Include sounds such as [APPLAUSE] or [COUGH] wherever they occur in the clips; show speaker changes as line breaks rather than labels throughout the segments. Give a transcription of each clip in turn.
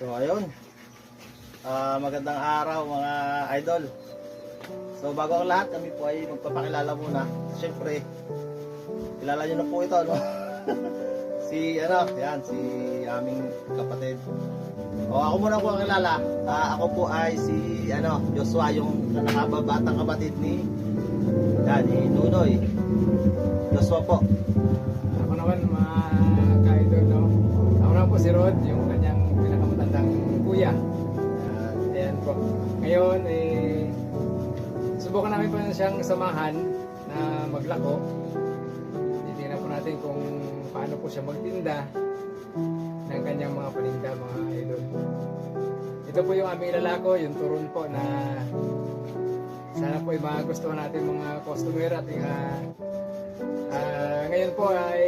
So ayun. Ah, magandang araw mga idol. So bago ang lahat, kami po ay magpapakilala muna. Siyempre, kilala niyo na po ito, no? [LAUGHS] si ano, yan, si aming kapatid. O ako muna po ang kilala. Ah, ako po ay si ano, Joshua, yung nakababatang kapatid ni yan, ni Nunoy. Joshua po.
Ako naman mga ka-idol, no? Ako naman po si Rod, yung kuya.
Yan.
Ayan po. Ngayon, eh, subukan namin po siyang samahan na maglako. Titingnan po natin kung paano po siya magtinda ng kanyang mga paninda, mga idol. Ito po yung aming lalako, yung turun po na sana po ay magustuhan natin mga customer at uh, Ah, ngayon po ay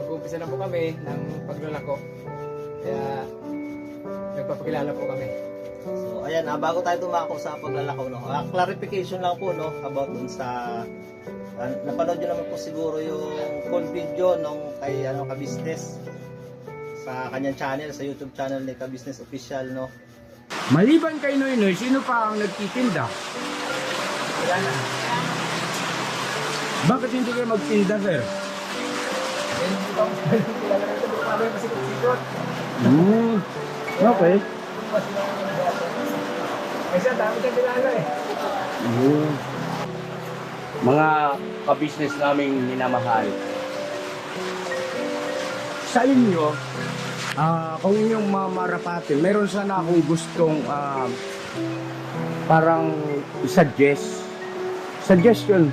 mag-umpisa na po kami ng paglalako. Kaya nagpapakilala po kami.
So, ayan, ah, bago tayo tumako sa paglalakaw, no, ah, clarification lang po, no, about dun sa, ah, napanood nyo naman po siguro yung full video nung kay, ano, ka-business sa kanyang channel, sa YouTube channel ni ka-business official, no.
Maliban kay Noy Noy, sino pa ang nagtitinda?
Wala na.
Bakit hindi kayo magtinda, sir? [LAUGHS]
Kilala na ito. Paano yung pasikot-sikot?
Hmm, okay.
Kasi dami kang kilala eh.
Hmm. Mga kabisnes naming minamahal. Sa inyo, ah kung inyong mamarapatin, meron sana akong gustong ah, parang suggest suggestion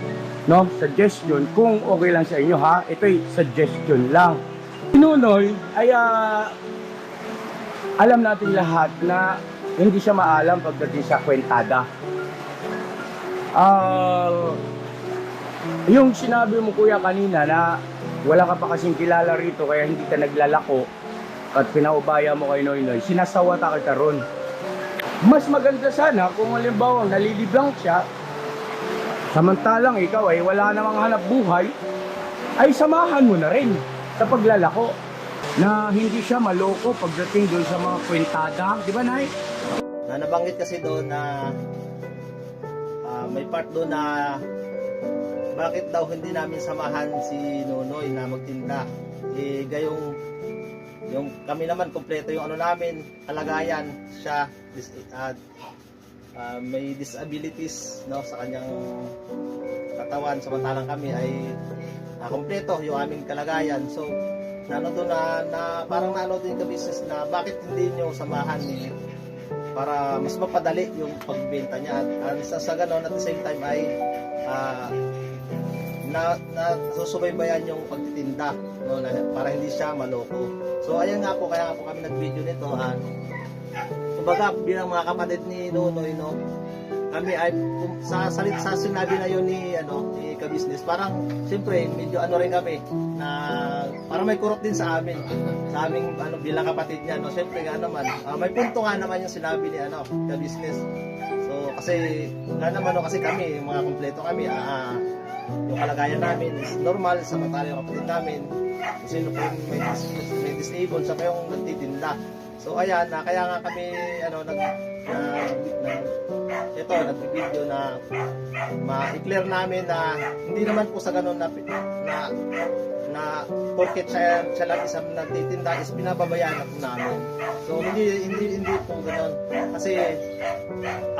no suggestion kung okay lang sa inyo ha ito'y suggestion lang Pinunoy ay ah, alam natin lahat na hindi siya maalam pagdating sa kwentada Ah, yung sinabi mo kuya kanina na wala ka pa kasing kilala rito kaya hindi ka naglalako at pinaubaya mo kay Noy Noy, sinasawata ka ron. Mas maganda sana kung halimbawa naliliblang siya, samantalang ikaw ay wala namang hanap buhay, ay samahan mo na rin sa paglalako na hindi siya maloko pagdating doon sa mga kwentada. Di ba, Nay?
Na nabanggit kasi doon na ah, may part doon na bakit daw hindi namin samahan si Nunoy na magtinda. Eh, gayong yung kami naman kompleto yung ano namin, kalagayan siya dis, ah, ah, may disabilities no sa kanyang katawan samantalang kami ay ah, kompleto yung aming kalagayan. So, nano doon na, na parang naano din ka business na bakit hindi nyo samahan ni para mas mapadali yung pagbenta niya at, at sa, sa ganon at the same time ay ah, na, na susubaybayan yung pagtitinda no, na, para hindi siya maloko. So ayan nga po kaya nga po kami nag-video nito at kumbaga bilang mga kapatid ni Nonoy no kami ay kung sa salit sa sinabi na yun ni ano ni ka-business parang siyempre medyo ano rin kami na parang may kurot din sa amin sa aming ano bilang kapatid niya no? Siyempre nga naman ah, may punto nga naman yung sinabi ni ano ka-business. So kasi nga naman no, kasi kami mga kompleto kami ah, yung kalagayan namin is normal sa mata yung kapatid namin kasi yung may, may disabled sa kayong nagtitinda. So ayan na kaya nga kami ano nag na, na ito nag-video na ma-clear namin na hindi naman po sa ganun na na na porket siya, siya lang isang nagtitinda is pinababayaan na po namin. So hindi hindi hindi po ganun. Kasi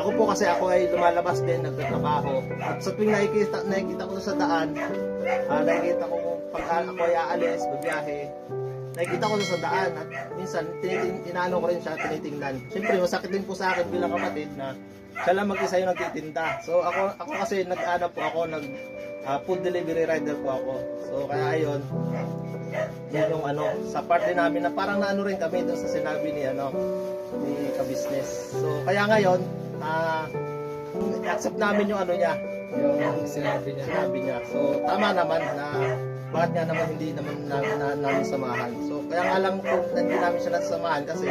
ako po kasi ako ay lumalabas din nagtatrabaho. At sa tuwing nakikita nakikita ko sa daan, ah, nakikita ko kung pag ako ay aalis, magbiyahe, nakikita ko sa daan at minsan tiniting, inaano ko rin siya, tinitingnan. Siyempre, masakit din po sa akin bilang kapatid na siya lang mag-isa yung nagtitinda. So ako ako kasi nag-ano po ako, nag ah, food delivery rider po ako. So kaya ayun, yung ano, sa part din namin na parang naano rin kami doon sa sinabi ni ano, ni ka-business. So kaya ngayon, ah accept namin yung ano niya,
Yung sinabi niya.
sinabi niya. So, tama naman na bakit nga naman hindi naman na, na, namin samahan. So, kaya nga lang po, hindi namin siya nasamahan kasi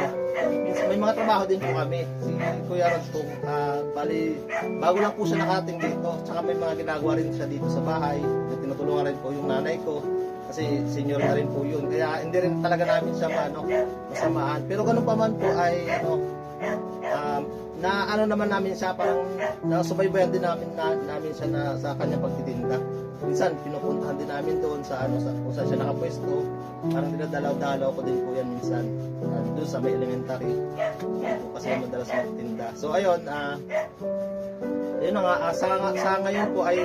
may mga trabaho din po kami. Si Kuya po, ah, bali, bago lang po siya nakating dito. Tsaka may mga ginagawa rin siya dito sa bahay. Na tinutulungan rin po yung nanay ko. Kasi senior na rin po yun. Kaya hindi rin talaga namin siya ano, masamaan. Pero ganun pa man po ay ano, um, na ano naman namin siya parang nasubaybayan din namin na, namin siya na sa kanyang pagtitinda. Minsan pinupuntahan din namin doon sa ano sa kung saan siya nakapwesto. Parang dinadalaw-dalaw ko din po yan minsan. Uh, doon sa may elementary. Doon kasi madalas magtinda. So ayun, ah yun nga, ah, sa, sa ngayon po ay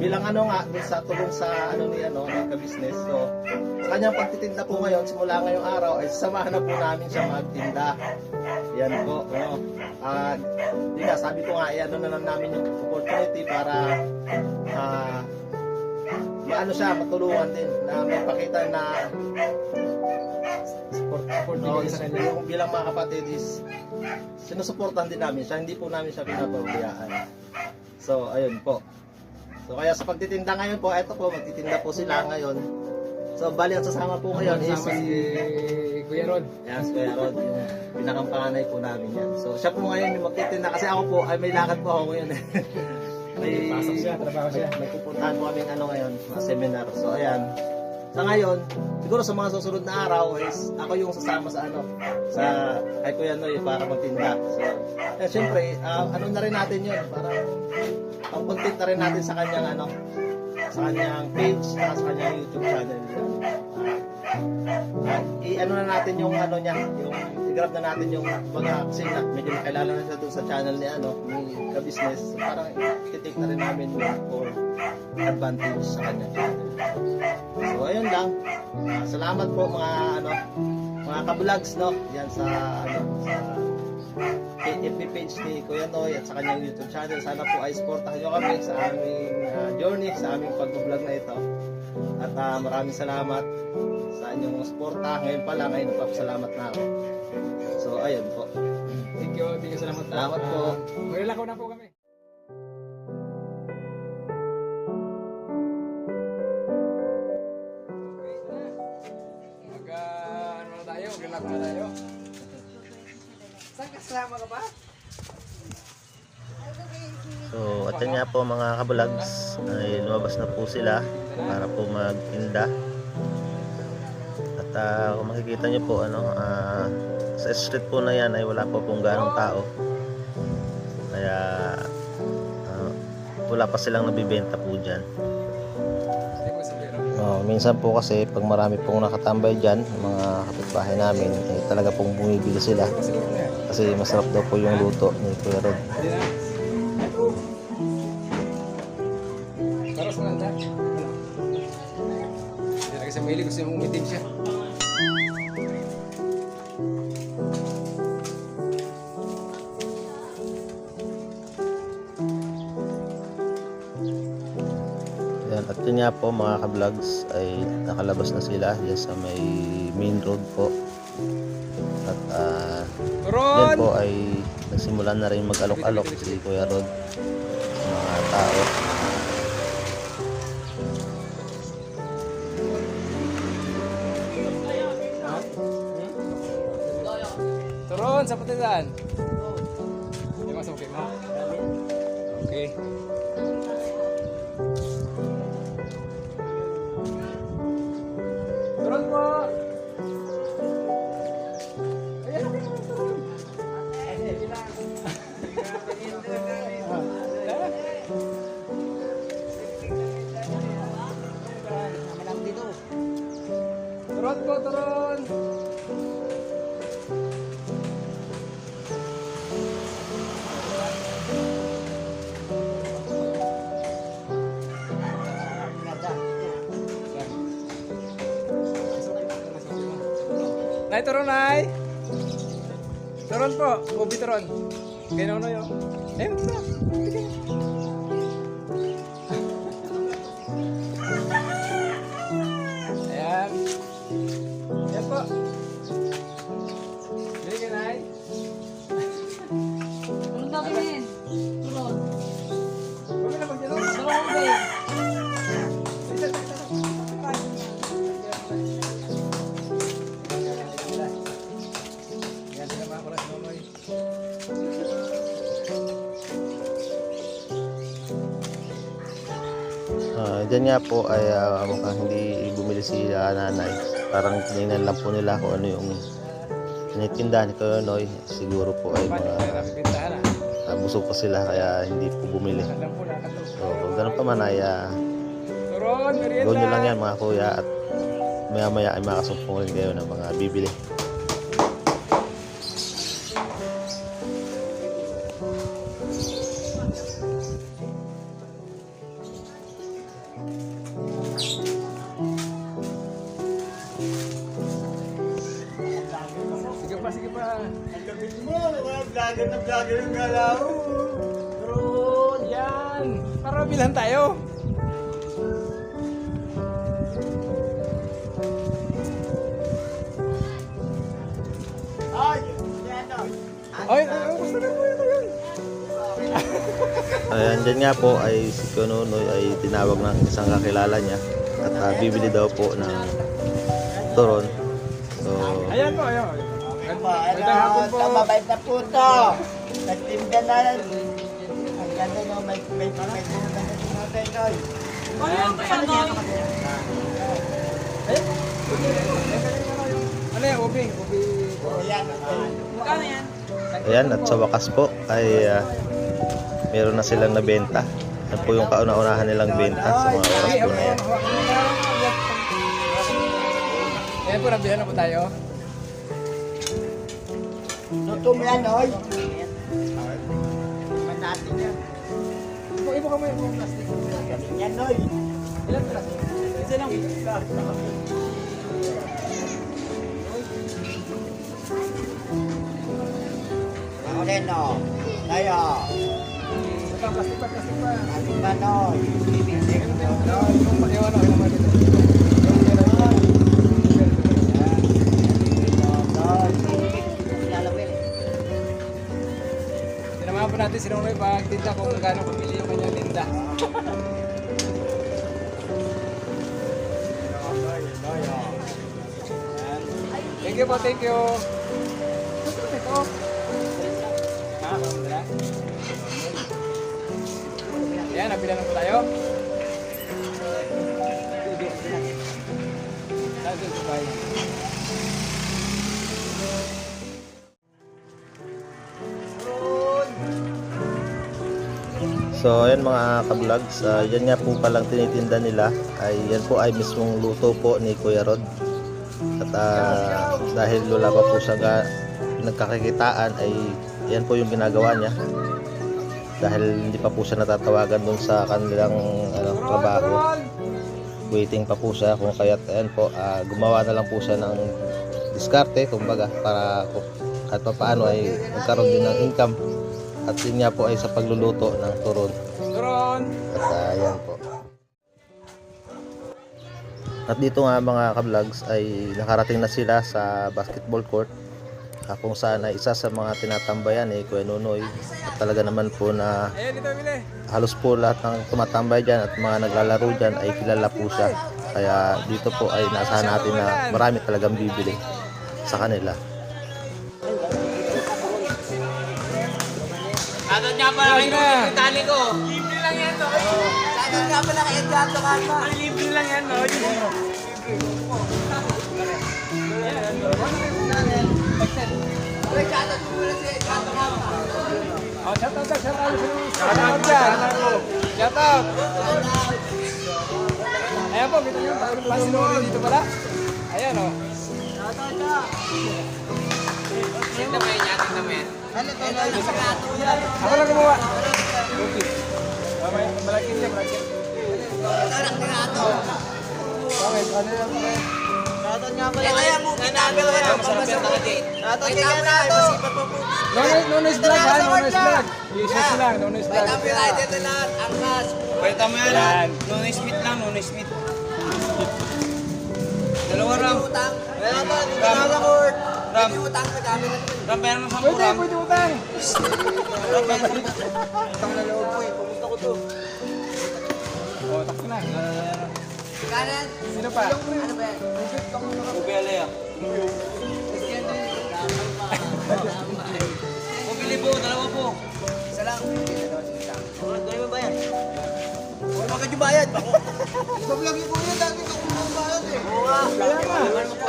bilang ano nga dun sa tulong sa ano ni ano ni ka-business so sa kanyang pagtitinda po ngayon simula ngayong araw ay samahan na po namin siya magtinda yan po ano ah yun nga sabi ko nga ay ano na lang namin yung opportunity para ah maano siya matulungan din na may pakita na
Support, support sa kanya.
yung bilang mga kapatid is sinusuportahan din namin siya hindi po namin siya pinapabayaan. So ayun po. So kaya sa pagtitinda ngayon po eto po magtitinda po sila ngayon so bali ang sasama po ngayon is
si Kuya Rod.
Yan, si Kuya Rod, yung pinakapanganay po namin yan. So, siya po ngayon yung magtitinda kasi ako po, ay may lakad po ako ngayon. [LAUGHS] may,
Pasok siya, trabaho siya.
may pupuntahan po kami ano ngayon, mga seminar. So, ayan. Sa ngayon, siguro sa mga susunod na araw is ako yung sasama sa ano, sa kay Kuya Noy para magtinda. So, eh, syempre, ah, ano na rin natin yun, parang pang content na rin natin sa kanyang ano, sa kanyang page, sa kanyang YouTube channel. I-ano na natin yung ano niya, yung i-grab na natin yung mga kasi na, medyo nakilala na siya doon sa channel ni ano, ni ka-business. So, parang i-take na rin namin for advantage sa channel. So ayun lang. Ah, salamat po mga ano, mga ka-vlogs no. Yan sa ano sa FB page ni Kuya Noy at sa kanyang YouTube channel. Sana po ay supportahan nyo kami sa aming ah, journey, sa aming pag-vlog na ito. At ah, maraming salamat sa inyong suporta. Ngayon pa lang, ngayon nagpapasalamat na ako. So, ayun po.
Thank you, thank you, salamat.
Salamat po.
Ah, Maglilakaw na po kami. Ano na tayo. Saan kasama ka ba?
So, at yan nga po mga kabulags, ay lumabas na po sila para po magtinda. Ah, kung makikita nyo po, ano, ah, sa street po na yan ay wala po pong ganong tao. Kaya, ah, wala pa silang nabibenta po dyan. Oh, minsan po kasi pag marami pong nakatambay dyan, mga kapitbahay namin, eh, talaga pong bumibili sila. Kasi masarap daw po yung luto ni Kuya Rod.
Hindi na. Taros na lang, ta. Ano? Kasi mahilig kasi umitim siya.
Mga ka-vlogs ay nakalabas na sila dyan sa may main road po. At ah, yan po ay nagsimulan na rin mag-alok-alok si Kuya Rod sa mga tao.
Turon, sa patisan. Nay, turon, nay! Turon po, ubi turon. Gano'n na yun. Ayun, turon.
Nga po ay ah, mukhang hindi bumili si ah, nanay. Parang tinignan lang po nila kung ano yung tinitinda ni Kuya Noy. Siguro po ay mga ah, busog pa sila kaya hindi po bumili. So kung ganun pa man ay
merienda.
gawin nyo lang yan mga kuya at maya maya ay makasumpong rin kayo ng mga bibili. Ayan, dyan nga po ay si Kununoy ay tinawag ng isang kakilala niya at ah, bibili daw po ng turon. So,
Ayan po, ayan.
Magandang po. Mabait na po to. Nagtinda na. Ang ganda no, may may may may may may
Ano yan, ubi? Ubi.
Ayan.
Magkano yan?
ayan, at sa wakas po ay ah, meron na silang nabenta. Yan po yung kauna-unahan nilang benta sa mga oras po na yan.
Ayan po, nabihan na po tayo.
Luto mo yan, oy. Manatin yan.
Ibo, ka mo yung plastic.
Yan, oy.
Ilan plastic? Isa lang.
Ako rin, no. Tayo.
Plastic pa, plastic pa.
Ating ba, noy?
Yung ano, yung ano. Sinamahan po natin si Nonoy pagtinda kung gaano kabili yung kanyang tinda. Thank you po, thank you. Ayan, nabila na po tayo.
So, ayan mga ka-vlogs, ah, yan nga po palang tinitinda nila ay yan po ay mismong luto po ni Kuya Rod. At ah, dahil wala pa po siya nagkakakitaan ay yan po yung ginagawa niya. Dahil hindi pa po siya natatawagan dun sa kanilang ano, trabaho. Waiting pa po siya kung kaya't ayan po, ah, gumawa na lang po siya ng diskarte kumbaga para pa paano ay magkaroon din ng income. At yun nga po ay sa pagluluto ng turon. At ah, ayan po. At dito nga mga ka-vlogs ay nakarating na sila sa basketball court ah, kung saan ay isa sa mga tinatambayan ni Kuya Nunoy at talaga naman po na halos po lahat ng tumatambay dyan at mga naglalaro dyan ay kilala po siya kaya dito po ay naasahan natin na marami talagang bibili sa kanila
Ano nga pala kayo yung tali ko?
Saan nga pala kayo gato ka pa?
Libre lang yan, no? Oh, shout out, shout out, shout out dyan. Shout out. Ayan po, kita nyo, pasinuri dito pala. Ayan, oh.
Ano to, noy? Sa gato yan.
Ako lang gumawa. Okay. Mamaya, malakit siya, malakit.
Anak ni gato.
Okay, ano yan,
Gato nga pala. Eh, kaya mo ginagawa yan. Pamasa mo. Gato nga na, ay masipag pa po.
No, no, no vlog, ha? No noise vlog. Jesus lang, no noise vlog.
Copyrighted na lahat. Angkas.
Pwede mo yan.
Yan.
Nono Smith lang, Nono Smith. Dalawa ram.
Utang. Kaya to, dito na sa court.
Ram.
May utang na gamit na
Ram, meron mo sampu
Pwede,
ram.
pwede utang.
Ram, meron sampu.
Utang na loob ko eh. Pumunta ko to.
Oh, takbo na.
Kanan.
Sino pa?
Ano ba yan?
Ubele yan. Pabili po, dalawa po.
Isa lang. Dalawa mo ba yan? ka bayad. Iba-vlog yung kuya, dati ka kung bayad eh. Oo nga.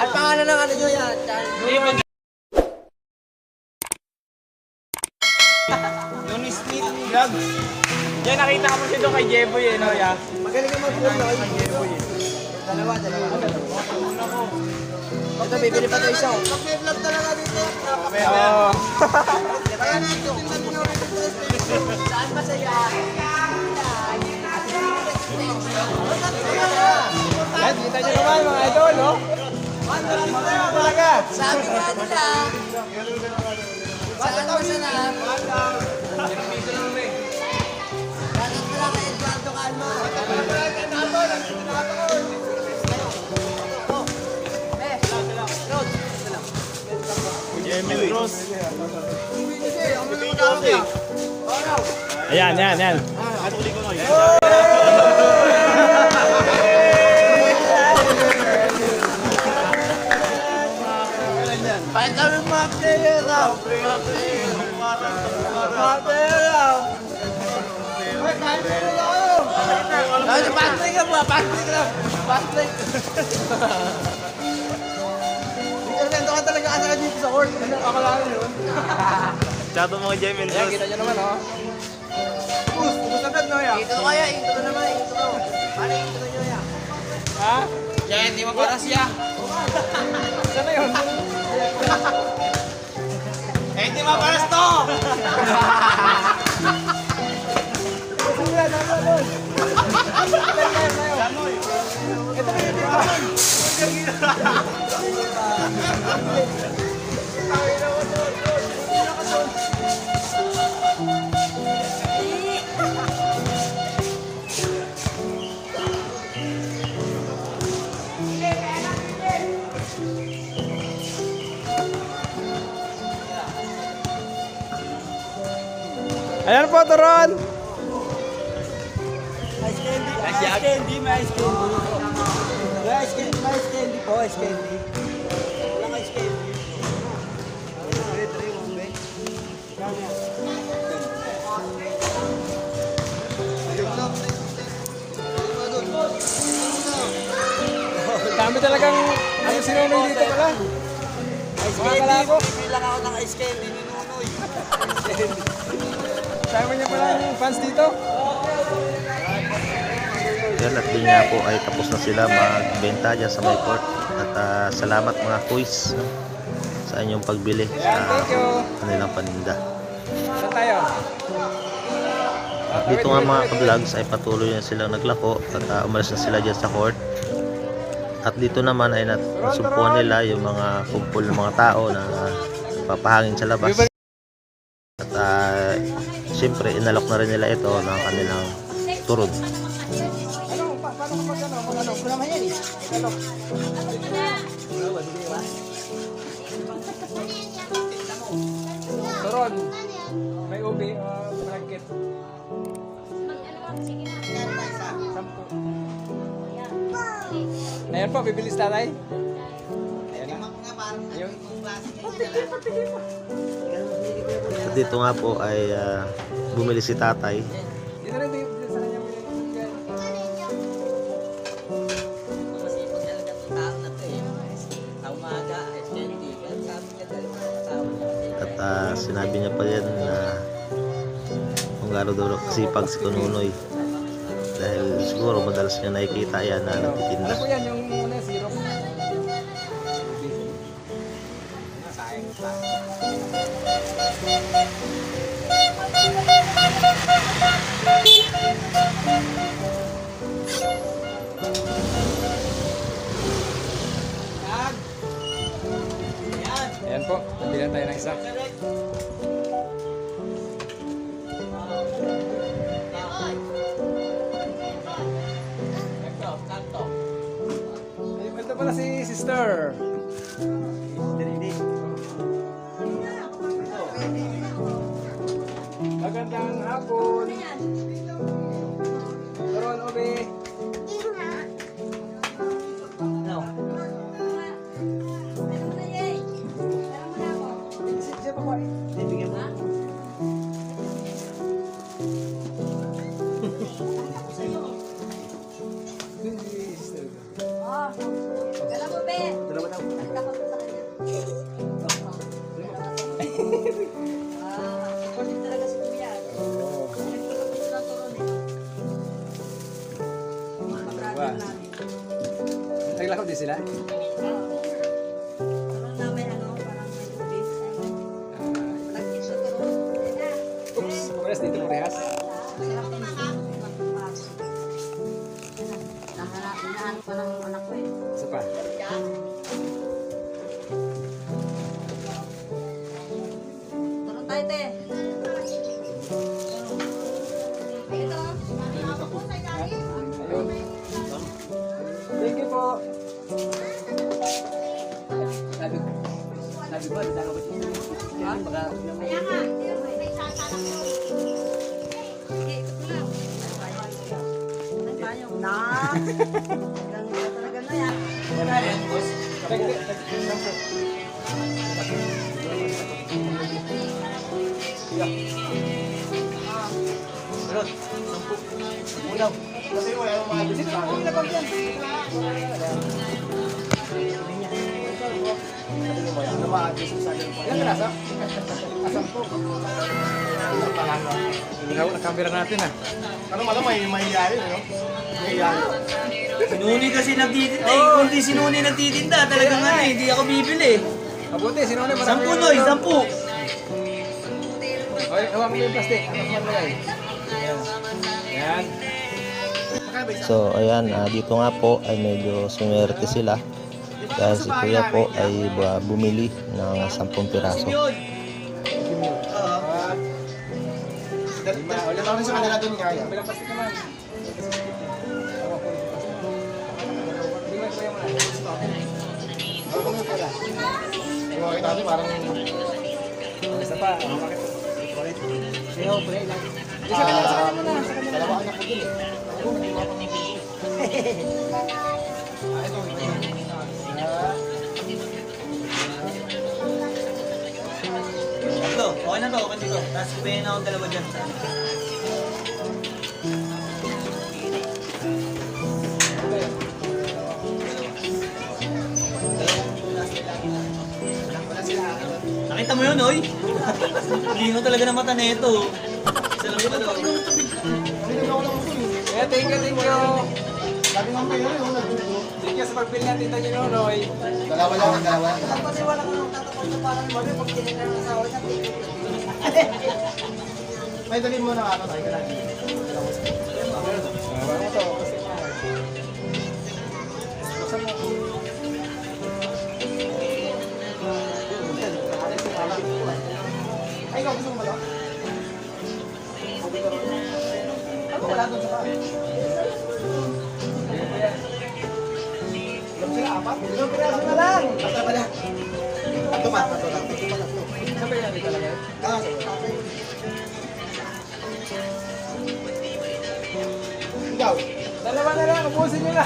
At pangalan ng ano nyo yan?
Noni Smith Vlog.
Yan, nakita ko siya doon kay Jeboy eh, no, ya?
Magaling ka mag-vlog na Dalawa, dalawa. Ito, bibili pa tayo isa. Pag may vlog talaga dito.
Oo.
Ito. Saan ba saya?
Yan, kita nyo naman mga idol, no? Talaga.
Sabi nga nila. Saan ba sa na? Bakit wala kay Eduardo Calma?
Ayan, yan, yan.
Ay, kami mga pera. Mga pera. Ay, Patrick ka ba? Patrick lang. Patrick. Court. Ano akalain yun? [LAUGHS]
Chato mga Jemin
Ayan, kita nyo naman, oh.
Bus, bus agad no ya. Ito kaya, ito na naman, ito na. Pare, ito na ya.
Ha?
Yan, di mo para siya.
Saan na yun? [LAUGHS]
Eh, di mo para to. [LAUGHS]
Ayan po, Turon.
Ice candy, ice candy, may ice candy. May ice candy, ice candy po, ice candy.
Dami talagang ano sinunoy dito pala.
Ice
Mga
candy,
kalabo.
bilang ako ng ice candy ni Nunoy.
Sama niya pala yung fans dito.
Yan at yun nga po ay tapos na sila magbenta dyan sa may port. At ah, salamat mga kuys no, sa inyong pagbili sa
thank you.
kanilang paninda.
Tayo?
At dito nga mga ka-vlogs ay patuloy na silang naglako at ah, umalis na sila dyan sa court. At dito naman ay nasumpuan nila yung mga kumpul ng mga tao na papahangin sa labas. At uh, siyempre inalok na rin nila ito ng kanilang turod.
Ano, pa- paano kapag ano? Mag ano? Wala man yan eh. Ano? Turon. May ubi. Uh, blanket. Sampu. Ayan po, bibilis tatay. Ayan na. Ayun.
At dito nga po ay ah, bumili si tatay
Dito rin,
na niya.
At ah, sinabi niya pa yan na kung gaano daw kasipag si Kununoy. Dahil siguro madalas niya nakikita yan na nagtitinda.
Ayan po, nabilan tayo ng isa. Ilan piraso? Asam po. Ilaw na camera natin ah.
Ano malam may mahiyari, no? Mahiyari.
Sinuni kasi nagtitinda eh. Kung di sinuni nagtitinda, talagang ano eh, hindi ako bibili.
Mabuti, sino na marami?
Sampu noy, sampu.
Okay, hawa mo yung plastic. Ano man lagay? Yan. Yan.
So ayan, ah, dito nga po ay medyo sumerte sila. Dahil si kuya po ay bu- bumili ng 10 piraso.
Yun.
Ah,
Lima. Ulit ako rin sa kanila doon nga yan.
bilang plastic naman. Hawa ko yung plastic. Lima ko yung
Ano kung yung pala? Yung makita natin parang...
Isa pa. Oh, bakit? Sayo, pre. Isa ka lang, sa kanya muna. Sa kanya
Dalawa anak ko dun eh.
Ito, okay na to, okay dito. Tapos kumain na akong dalawa dyan. Nakita mo yun, oy? [LAUGHS] Mo talaga na mata na ito.
Thank you, thank you.
Sabi nga kayo yun, nagdudo.
Thank you sa pagpili natin tayo ni Nonoy.
Dalawa lang, dalawa lang.
Kasi wala ka nang tatakot na parang mali pag tinignan ng asawa niya. [LAUGHS]
May dali mo na ako tayo lang.
Hawa mo to. Kasi.
Ay, ikaw gusto mo ba ito? Ilang piraso na lang! Basta pala. Ito ba? Ito lang. Ito ba? Ito.
Sabay natin talaga.
Ah, sige. Ikaw.
Dalawa na lang, ubusin nyo na.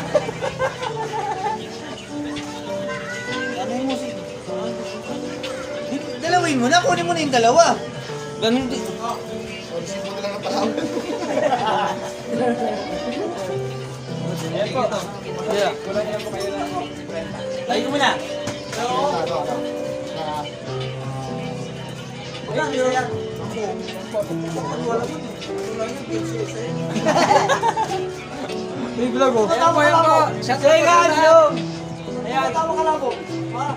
Ano yung musik? Dalawin mo na, kunin mo na yung dalawa. Ganun din.
Orisi mo na lang ang.
Ayan po. Yeah.
Tayo ko muna.
Ah,
Thank you. May vlog oh. Ayan po, ayan po. Shout out sa lahat. Ayan.
Tama ka lang po. Ha?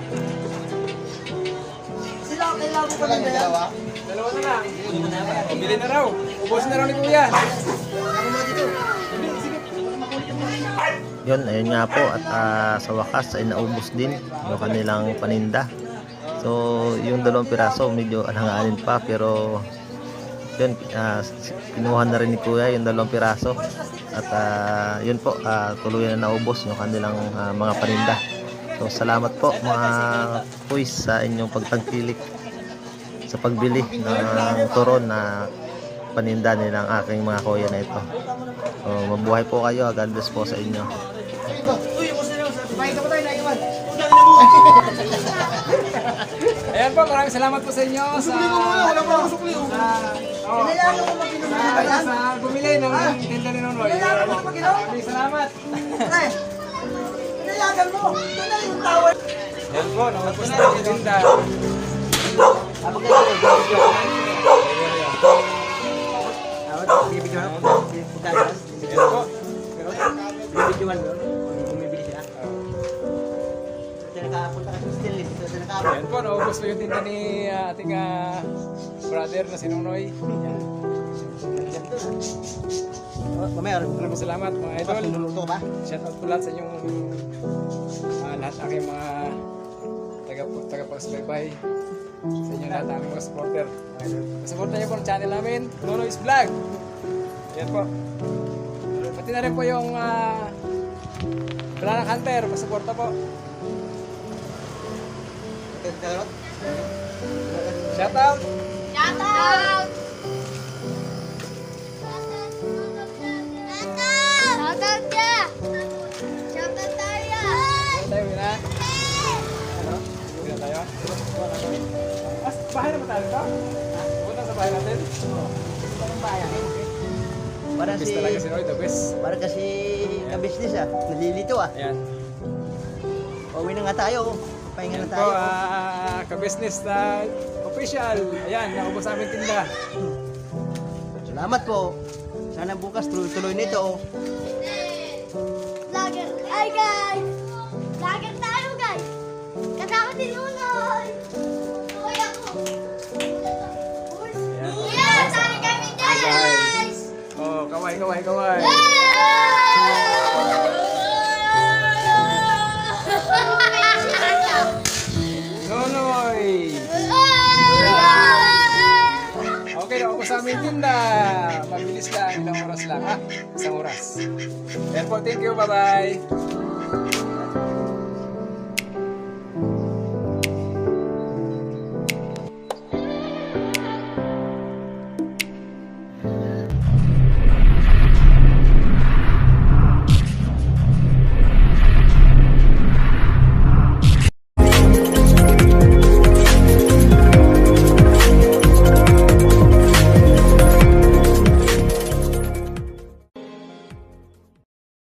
Sila, kailangan ko
lang yung dalawa.
Dalawa na lang. Pabili na raw. Ubos na raw ni Kuya.
Yun, ayun nga po at ah, sa wakas ay naubos din yung kanilang paninda. So, yung dalawang piraso medyo alanganin pa pero yun, ah, kinuha na rin ni Kuya yung dalawang piraso. At ah, yun po, ah, tuluyan na naubos yung kanilang ah, mga paninda. So, salamat po mga kuys sa inyong pagtangkilik sa pagbili ng turon na paninda nilang aking mga kuya na ito. So, mabuhay po kayo. God bless po sa inyo.
Ayan po, maraming salamat po sa inyo. Sa...
Wala pa ako sukli.
Sa... Bumili ng tinda ni Nonoy. Maraming salamat.
Pre, pinayagan mo. Ito na yung tawad.
Ayan po, nakapos na yung tinda. Ayan po.
Still, ito na nakaro.
Yan po, naubos po yung tinda ni ah, ating ah, brother na si Nonoy. Yan.
Mamaya,
Maraming salamat mga idol.
niluluto ba?
Shout out po lahat sa inyong ah, lahat ng aking mga taga tagapagsubaybay sa inyo lahat ng aming mga supporter. Supportan niyo po ang channel namin, Nonoy's Vlog. Yan po. Pati na rin po yung uh, Banana Hunter, masuporta po. Shout out!
Shout out!
Bahay naman tayo ito? Punta sa bahay natin?
Para
Best
si,
talaga si Noy, the best.
para kasi ka-business ah. Nalilito ah.
Ayan.
Pauwi na nga tayo. Pahinga na
po,
tayo.
ah, ka-business na official. Ayan, nakubos sa aming tinda.
Salamat po. Sana bukas tuloy-tuloy nito.
Vlogger! Hi guys! Vlogger tayo guys! Kasama si Nunoy!
Kaway, kaway, kaway. Nonoy! Okay, nakubos sa aming tinda. Mabilis lang, ilang oras lang ha? Isang oras. Po, thank you, bye-bye.